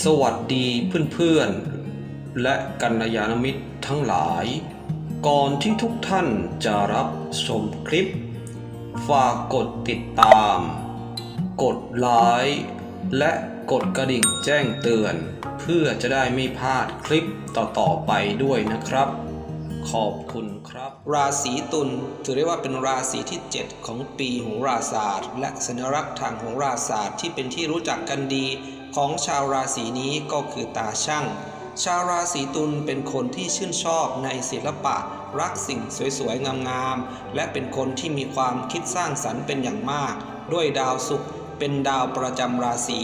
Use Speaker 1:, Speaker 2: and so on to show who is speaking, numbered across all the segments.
Speaker 1: สวัสดีเพื่อนๆ และกัลยาณมิตรทั้งหลาย ก่อนที่ทุกท่านจะรับชมคลิป ฝากกดติดตาม กดไลค์และกดกระดิ่งแจ้งเตือน เพื่อจะได้ไม่พลาดคลิปต่อๆไปด้วยนะครับ ขอบคุณครับ ราศีตุลถือได้ว่าเป็นราศีที่ 7 ของปีโหราศาสตร์ และสัญลักษณ์ทางโหราศาสตร์ที่เป็นที่รู้จักกันดี ของชาวราศีนี้ก็คือตาช่าง ชาวราศีตุลเป็นคนที่ชื่นชอบในศิลปะ รักสิ่งสวยๆ งามๆ และเป็นคนที่มีความคิดสร้างสรรค์เป็นอย่างมาก ด้วยดาวศุกร์เป็นดาวประจำราศี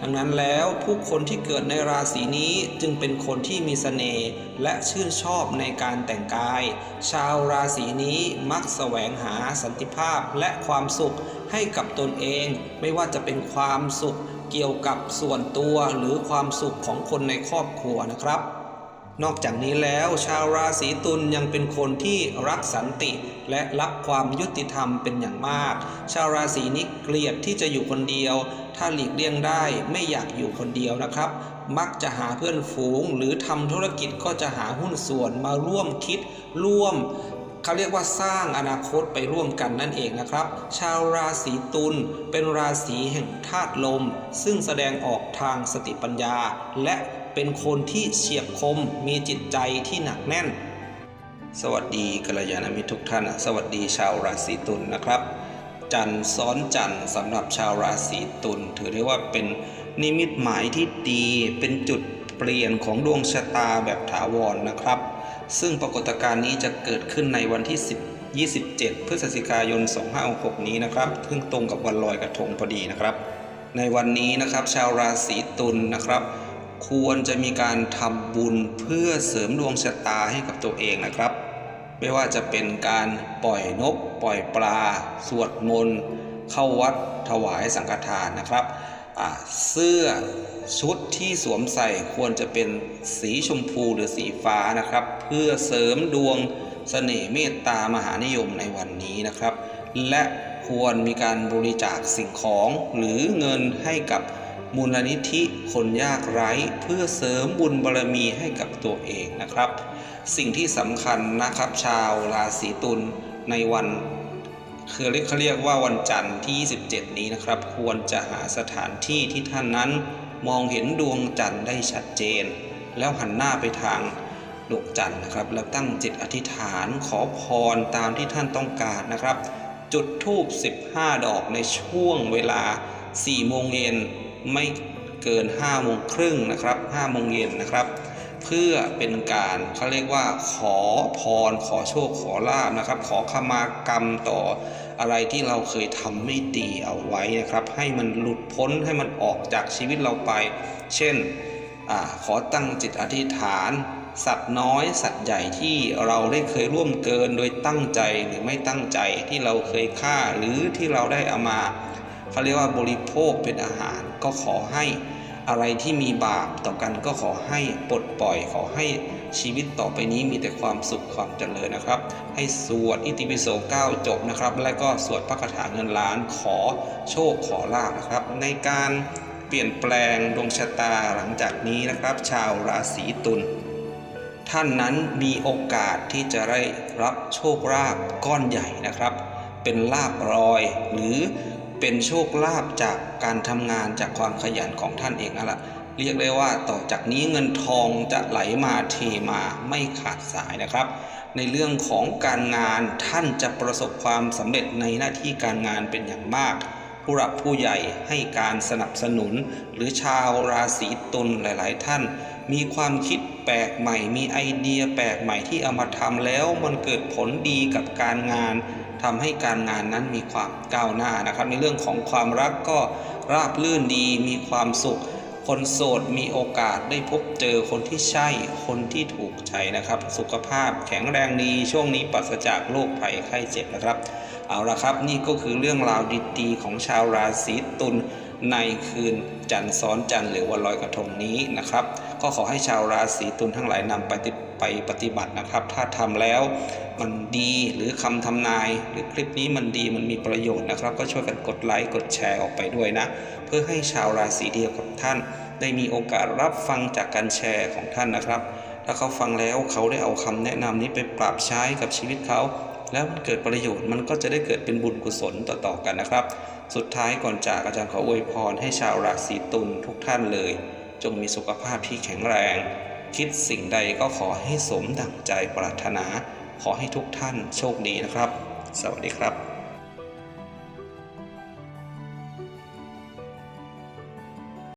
Speaker 1: ดังนั้นแล้วผู้คนที่เกิดในราศีนี้จึงเป็นคนที่มีเสน่ห์และชื่นชอบในการแต่งกาย ชาวราศีนี้มักแสวงหาสันติภาพและความสุขให้กับตนเอง ไม่ว่าจะเป็นความสุข เกี่ยวกับส่วนตัวหรือความสุขของคนในครอบครัวนะครับ นอกจากนี้แล้วชาวราศีตุลยังเป็นคนที่รักสันติ และรักความยุติธรรมเป็นอย่างมาก ชาวราศีนี้เกลียดที่จะอยู่คนเดียว ถ้าหลีกเลี่ยงได้ไม่อยากอยู่คนเดียวนะครับ มักจะหาเพื่อนฝูง หรือทำธุรกิจก็จะหาหุ้นส่วนมาร่วมคิดร่วม เขาเรียกว่าสร้างอนาคตไปร่วมกันนั่นเองนะครับ ชาวราศีตุลเป็นราศีแห่งธาตุลม ซึ่งแสดงออกทางสติปัญญา และเป็นคนที่เฉียบคมมีจิตใจที่หนักแน่น สวัสดีกัลยาณมิตรทุกท่าน สวัสดีชาวราศีตุลนะครับ จันทร์ซ้อนจันทร์สำหรับชาวราศีตุลถือได้ว่าเป็นนิมิตหมายที่ดีเป็นจุด เปลี่ยนของดวงชะตาแบบถาวรนะครับ ซึ่งปรากฏการณ์นี้จะเกิดขึ้นในวันที่ 10 27 พฤศจิกายน 2566 นี้นะครับ ซึ่งตรงกับวันลอยกระทงพอดีนะครับ ในวันนี้นะครับชาวราศีตุลนะครับ ควรจะมีการทำบุญเพื่อเสริมดวงชะตาให้กับตัวเองนะครับ ไม่ว่าจะเป็นการปล่อยนก ปล่อยปลา สวดมนต์ เข้าวัดถวายสังฆทานนะครับ เสื้อชุดที่สวมใส่ควรจะเป็นสีชมพูหรือสีฟ้านะครับ เพื่อเสริมดวงเสน่ห์เมตตามหานิยมในวันนี้นะครับ และควรมีการบริจาคสิ่งของหรือเงินให้กับมูลนิธิคนยากไร้ เพื่อเสริมบุญบารมีให้กับตัวเองนะครับ สิ่งที่สำคัญนะครับชาวราศีตุลในวัน คือเรียกเขาเรียกว่าวันจันทร์ที่ 27 นี้นะครับ ควรจะหาสถานที่ที่ท่านนั้นมองเห็นดวงจันทร์ได้ชัดเจน แล้วหันหน้าไปทางดวงจันทร์นะครับ แล้วตั้งจิตอธิษฐานขอพรตามที่ท่านต้องการนะครับ จุดธูป 15 ดอกในช่วงเวลา 4 โมงเย็นไม่เกิน 5 โมงครึ่งนะครับ 5 โมงเย็นนะครับ เพื่อเป็นการเขาเรียกว่าขอพรขอโชคขอลาบนะครับ ขอขมากรรมต่อ อะไรที่เราเคยทำไม่ดีเอาไว้นะครับ ให้มันหลุดพ้นให้มันออกจากชีวิตเราไป เช่นอขอตั้งจิตอธิษฐาน สัตว์น้อยสัตว์ใหญ่ที่เราได้เคยร่วมเกินโดยตั้งใจหรือไม่ตั้งใจที่เราเคยฆ่าหรือที่เราได้เอามาเขาเรียกว่าบริโภคเป็นอาหารก็ขอให้อะไรที่มีบาปต่อกันก็ขอให้ปลดปล่อยขอให้ ชีวิตต่อไปนี้มีแต่ความสุขความเจริญนะครับ ให้สวดอิติปิโส9จบนะครับ และก็สวดพระคาถาเงินล้านขอโชคขอลาภนะครับ ในการเปลี่ยนแปลงดวงชะตาหลังจากนี้นะครับ ชาวราศีตุลท่านนั้นมีโอกาสที่จะได้รับโชคลาภก้อนใหญ่นะครับ เป็นลาบรอยหรือเป็นโชคลาภจากการทำงานจากความขยันของท่านเองนั่นแหละ เรียกได้ว่าต่อจากนี้เงินทองจะไหลมาเทมาไม่ขาดสายนะครับ ในเรื่องของการงานท่านจะประสบความสำเร็จในหน้าที่การงานเป็นอย่างมาก ผู้หลักผู้ใหญ่ให้การสนับสนุน หรือชาวราศีตุลหลาย ๆ ท่าน มีความคิดแปลกใหม่ มีไอเดียแปลกใหม่ที่เอามาทำแล้วมันเกิดผลดีกับการงานทำให้การงานนั้นมีความก้าวหน้านะครับ ในเรื่องของความรักก็ราบรื่นดีมีความสุข คนโสดมีโอกาสได้พบเจอคนที่ใช่คนที่ถูกใจนะครับ สุขภาพแข็งแรงดีช่วงนี้ปราศจากโรคภัยไข้เจ็บนะครับ เอาละครับนี่ก็คือเรื่องราวดีๆของชาวราศีตุล ในคืนจันทร์ซ้อนจันทร์หรือวันลอยกระทงนี้นะครับ ก็ขอให้ชาวราศีตุลทั้งหลายนำไปฏิไปปฏิบัตินะครับ ถ้าทำแล้วมันดีหรือคำทำนาย หรือคลิปนี้มันดีมันมีประโยชน์นะครับ ก็ช่วยกันกดไลค์กดแชร์ออกไปด้วยนะ เพื่อให้ชาวราศีเดียวกับท่าน ได้มีโอกาสรับฟังจากการแชร์ของท่านนะครับ ถ้าเขาฟังแล้วเขาได้เอาคำแนะนำนี้ไปปรับใช้กับชีวิตเขา แล้วมันเกิดประโยชน์มันก็จะได้เกิดเป็นบุญกุศลต่อๆกันนะครับ สุดท้ายก่อนจากอาจารย์ขออวยพรให้ชาวราศีตุลทุกท่านเลย จงมีสุขภาพที่แข็งแรง คิดสิ่งใดก็ขอให้สมดั่งใจปรารถนา ขอให้ทุกท่านโชคดีนะครับ สวัสดีครับ